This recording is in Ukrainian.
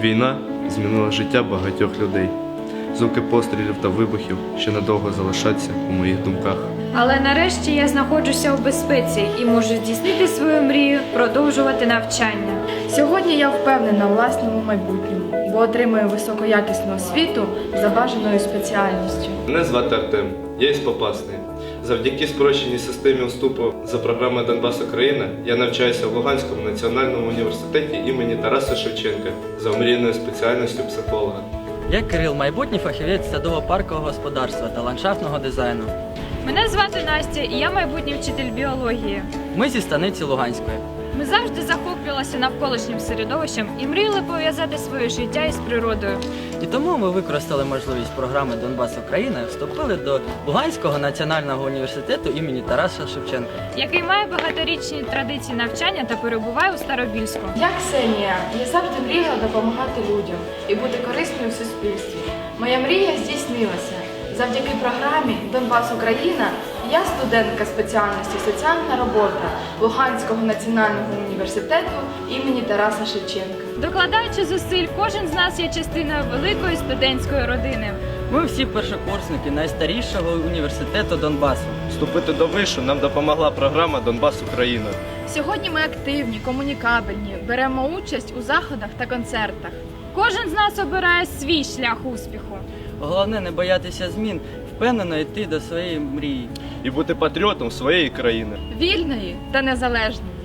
Війна змінила життя багатьох людей. Звуки пострілів та вибухів ще надовго залишаться у моїх думках. Але нарешті я знаходжуся у безпеці і можу здійснити свою мрію, продовжувати навчання. Сьогодні я впевнена у власному майбутньому, бо отримую високоякісну освіту за бажаною спеціальністю. Мене звати Артем, я із Попасної. Завдяки спрощеній системі вступу за програмою Донбас Україна я навчаюся в Луганському національному університеті імені Тараса Шевченка за омрійною спеціальністю психолога. Я Кирил, майбутній фахівець садово-паркового господарства та ландшафтного дизайну. Мене звати Настя, і я майбутній вчитель біології. Ми зі станиці Луганської. Ми завжди захоплювалися навколишнім середовищем і мріяли пов'язати своє життя із природою. І тому ми використали можливість програми Донбас Україна і вступили до Луганського національного університету імені Тараса Шевченка. який має багаторічні традиції навчання та перебуває у Старобільську. Я Ксенія, я завжди мріяла допомагати людям і бути корисною в суспільстві. Моя мрія здійснилася. Завдяки програмі Донбас Україна я студентка спеціальності соціальна робота Луганського національного університету імені Тараса Шевченка. Докладаючи зусиль, кожен з нас є частиною великої студентської родини. Ми всі першокурсники найстарішого університету Донбасу. Вступити до вишу нам допомогла програма Донбас Україна. Сьогодні ми активні, комунікабельні, беремо участь у заходах та концертах. Кожен з нас обирає свій шлях успіху. Головне не боятися змін, впевнено йти до своєї мрії. І бути патріотом своєї країни. Вільної та незалежної.